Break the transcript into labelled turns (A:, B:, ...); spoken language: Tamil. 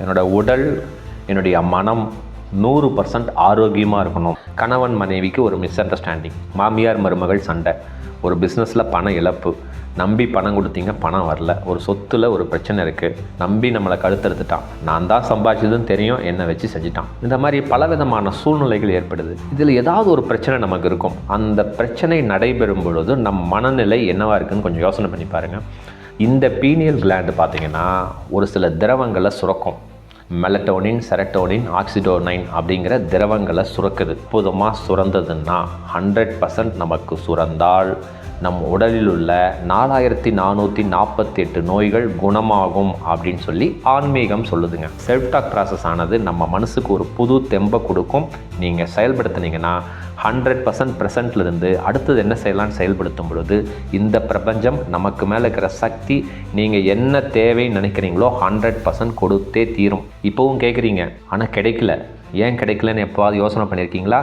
A: என்னோட உடல் என்னுடைய மனம் நூறு பர்சன்ட் ஆரோக்கியமாக இருக்கணும். கணவன் மனைவிக்கு ஒரு மிஸ் அண்டர்ஸ்டாண்டிங் மாமியார் மருமகள் சண்டை. ஒரு பிஸ்னஸில் பண இழப்பு. நம்பி பணம் கொடுத்தீங்க பணம் வரல. ஒரு சொத்தில் ஒரு பிரச்சனை இருக்குது நம்பி நம்மளை கழுத்தெடுத்துட்டான் நான் தான் சம்பாதிச்சதுன்னு தெரியும் என்னை வச்சு செஞ்சுட்டான். இந்த மாதிரி பலவிதமான சூழ்நிலைகள் ஏற்படுது. இதில் ஏதாவது ஒரு பிரச்சனை நமக்கு இருக்கும். அந்த பிரச்சனை நடைபெறும் பொழுது நம் மனநிலை என்னவாக இருக்குன்னு கொஞ்சம் யோசனை பண்ணி பாருங்கள் இந்த பீனியல் கிளாண்டு பார்த்தீங்கன்னா ஒரு சில திரவங்களை சுரக்கும். மெலட்டோனின் செரட்டோனின் ஆக்சிடோனைன் அப்படிங்கிற திரவங்களை சுரக்குது. புதுமாக சுரந்ததுன்னா ஹண்ட்ரட் பர்சன்ட் நமக்கு சுரந்தால் நம் உடலில் உள்ள நாலாயிரத்தி நானூற்றி நாற்பத்தி எட்டு நோய்கள் குணமாகும் அப்படின்னு சொல்லி ஆன்மீகம் சொல்லுதுங்க. செல்ஃப் டாக் ப்ராசஸ் ஆனது நம்ம மனசுக்கு ஒரு புது தெம்பை கொடுக்கும். நீங்கள் செயல்படுத்துனீங்கன்னா ஹண்ட்ரட் பர்சன்ட் ப்ரெசண்ட்லேருந்து அடுத்தது என்ன செய்யலாம்னு செயல்படுத்தும் பொழுது இந்த பிரபஞ்சம் நமக்கு மேலே இருக்கிற சக்தி நீங்கள் என்ன தேவைன்னு நினைக்கிறீங்களோ ஹண்ட்ரட் பர்சன்ட் கொடுத்தே தீரும். இப்போவும் கேட்குறீங்க ஆனால் கிடைக்கல. ஏன் கிடைக்கலன்னு எப்போவாது யோசனை பண்ணியிருக்கீங்களா